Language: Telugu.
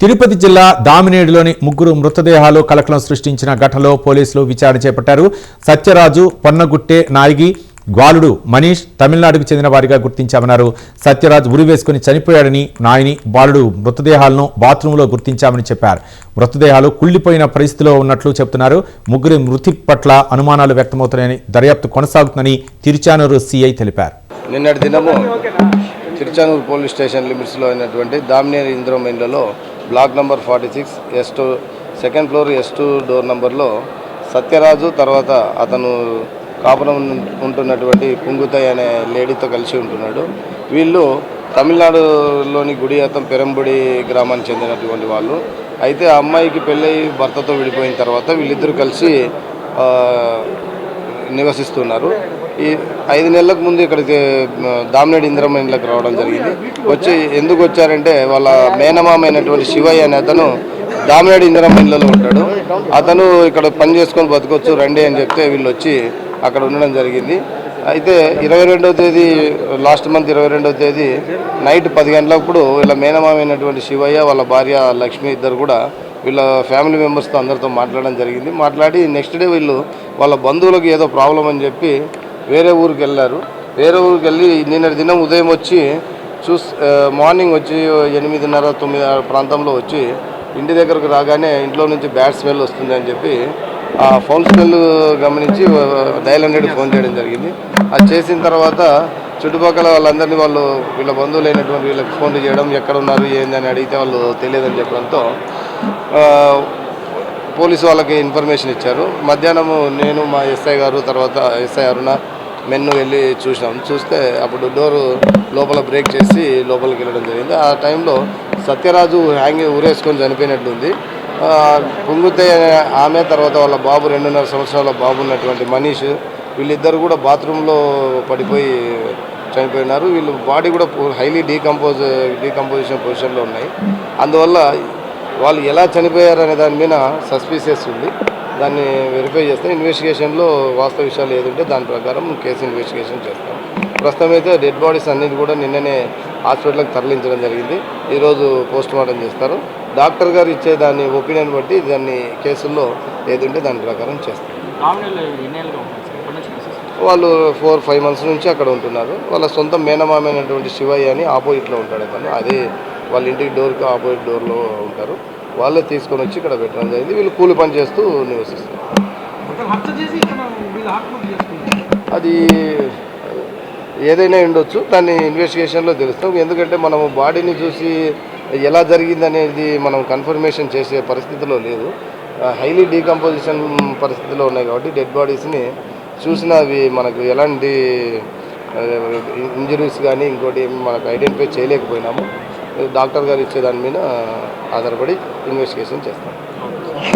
తిరుపతి జిల్లా దామినేడులోని ముగ్గురు మృతదేహాలు కలకలం సృష్టించిన ఘటనలో పోలీసులు విచారణ చేపట్టారు. సత్యరాజు పొన్నగుట్టె నాయగి గ్వాలుడు మనీష్ తమిళనాడుకు చెందిన వారిగా గుర్తించామన్నారు. సత్యరాజ్ ఉరి వేసుకుని చనిపోయాడని నాయని బాలుడు మృతదేహాలను బాత్రూంలో గుర్తించామని చెప్పారు. మృతదేహాలు కుళ్ళిపోయిన పరిస్థితిలో ఉన్నట్లు చెబుతున్నారు. ముగ్గురి మృతి పట్ల అనుమానాలు వ్యక్తమవుతున్నాయని దర్యాప్తు కొనసాగుతుందని తిరుచానూరు సీఐ తెలిపారు. నిన్నటి దినము తిరుచానూరు పోలీస్ స్టేషన్ లిమిట్స్లో అయినటువంటి Damineni ఇంద్రమైన్లలో block number forty six S two second floor S two door నంబర్లో సత్యరాజు తర్వాత అతను కాపురం ఉంటున్నటువంటి పుంగుతయ్ అనే లేడీతో కలిసి ఉంటున్నాడు. వీళ్ళు తమిళనాడులోని గుడి అతను పెరంబుడి గ్రామానికి చెందినటువంటి వాళ్ళు. అయితే ఆ అమ్మాయికి పెళ్ళై భర్తతో విడిపోయిన తర్వాత వీళ్ళిద్దరూ కలిసి నివసిస్తున్నారు. ఈ ఐదు నెలలకు ముందు ఇక్కడికి మ, దామినేడు ఇంద్రమ్మ రావడం జరిగింది. వచ్చి ఎందుకు వచ్చారంటే వాళ్ళ మేనమామ అయినటువంటి శివయ్య అనే అతను దామినేడు ఇంద్రమ్మ ఇళ్ళలో ఉంటాడు. అతను ఇక్కడ పని చేసుకొని బతకొచ్చు రండి అని చెప్తే వీళ్ళు వచ్చి అక్కడ ఉండడం జరిగింది. అయితే ఇరవై రెండవ తేదీ లాస్ట్ మంత్ ఇరవై రెండవ తేదీ నైట్ పది గంటలప్పుడు వీళ్ళ మేనమామ అయినటువంటి శివయ్య వాళ్ళ భార్య లక్ష్మి ఇద్దరు కూడా వీళ్ళ ఫ్యామిలీ మెంబర్స్తో అందరితో మాట్లాడడం జరిగింది. మాట్లాడి నెక్స్ట్ డే వీళ్ళు వాళ్ళ బంధువులకు ఏదో ప్రాబ్లం అని చెప్పి వేరే ఊరికి వెళ్ళారు. వేరే ఊరికి వెళ్ళి నిన్నటి దినం ఉదయం వచ్చి చూస్ మార్నింగ్ వచ్చి ఎనిమిదిన్నర తొమ్మిది ప్రాంతంలో వచ్చి ఇంటి దగ్గరకు రాగానే ఇంట్లో నుంచి బ్యాడ్ స్మెల్ వస్తుంది అని చెప్పి ఆ ఫోన్ స్మెల్ గమనించి డైల్ హండ్రెడ్ ఫోన్ చేయడం జరిగింది. అది చేసిన తర్వాత చుట్టుపక్కల వాళ్ళందరినీ వాళ్ళు వీళ్ళ బంధువులైనటువంటి వీళ్ళకి ఫోన్ చేయడం ఎక్కడ ఉన్నారు అడిగితే వాళ్ళు తెలియదని చెప్పడంతో పోలీసు వాళ్ళకి ఇన్ఫర్మేషన్ ఇచ్చారు. మధ్యాహ్నము నేను మా ఎస్ఐ గారు తర్వాత ఎస్ఐ అరుణ మెన్ను వెళ్ళి చూసినాం చూస్తే అప్పుడు డోరు లోపల బ్రేక్ చేసి లోపలికి వెళ్ళడం జరిగింది. ఆ టైంలో సత్యరాజు హ్యాంగ్ ఊరేసుకొని చనిపోయినట్లుంది. ఆ, పొంగుతే ఆమె తర్వాత వాళ్ళ బాబు రెండున్నర సంవత్సరాల బాబు ఉన్నటువంటి మనీష్ వీళ్ళిద్దరు కూడా బాత్రూంలో పడిపోయి చనిపోయినారు. వీళ్ళు బాడీ కూడా హైలీ డీకంపోజ్ డీకంపోజిషన్ పొజిషన్లో ఉన్నాయి. అందువల్ల వాళ్ళు ఎలా చనిపోయారు అనే దాని మీద సస్పీసియస్ ఉంది. దాన్ని వెరిఫై చేస్తే ఇన్వెస్టిగేషన్లో వాస్తవ విషయాలు ఏదుంటే దాని ప్రకారం కేసు ఇన్వెస్టిగేషన్ చేస్తాం. ప్రస్తుతం అయితే డెడ్ బాడీస్ అన్నిటి కూడా నిన్ననే హాస్పిటల్కి తరలించడం జరిగింది. ఈరోజు పోస్ట్ మార్టం చేస్తారు. డాక్టర్ గారు ఇచ్చే దాని ఒపీనియన్ బట్టి దాన్ని కేసుల్లో ఏదుంటే దాని ప్రకారం చేస్తాం కామెడీలో ఎన్నేళ్ళుగా ఉంటుంది సార్. ఎప్పటి నుంచి ప్రాసెస్ వాళ్ళు ఫోర్ ఫైవ్ మంత్స్ నుంచి అక్కడ ఉంటున్నారు. వాళ్ళ సొంత మేనమామైనటువంటి శివయ్య అని ఆపోజిట్లో ఉంటాడు అతను. అదే వాళ్ళ ఇంటికి డోర్కి ఆపోజిట్ డోర్లో ఉంటారు. వాళ్ళే తీసుకొని వచ్చి ఇక్కడ పెట్టడం జరిగింది. వీళ్ళు కూలి పని చేస్తూ నివసిస్తారు అది ఏదైనా ఉండొచ్చు. దాన్ని ఇన్వెస్టిగేషన్లో తెలుస్తాం. ఎందుకంటే మనము బాడీని చూసి ఎలా జరిగింది అనేది మనం కన్ఫర్మేషన్ చేసే పరిస్థితిలో లేదు. హైలీ డీకంపోజిషన్ పరిస్థితిలో ఉన్నాయి కాబట్టి డెడ్ బాడీస్ని చూసినా అవి మనకు ఎలాంటి ఇంజరీస్ కానీ ఇంకోటి మనకు ఐడెంటిఫై చేయలేకపోయినాము. డాక్టర్ గారు ఇచ్చే దాని మీద ఆధారపడి ఇన్వెస్టిగేషన్ చేస్తాం.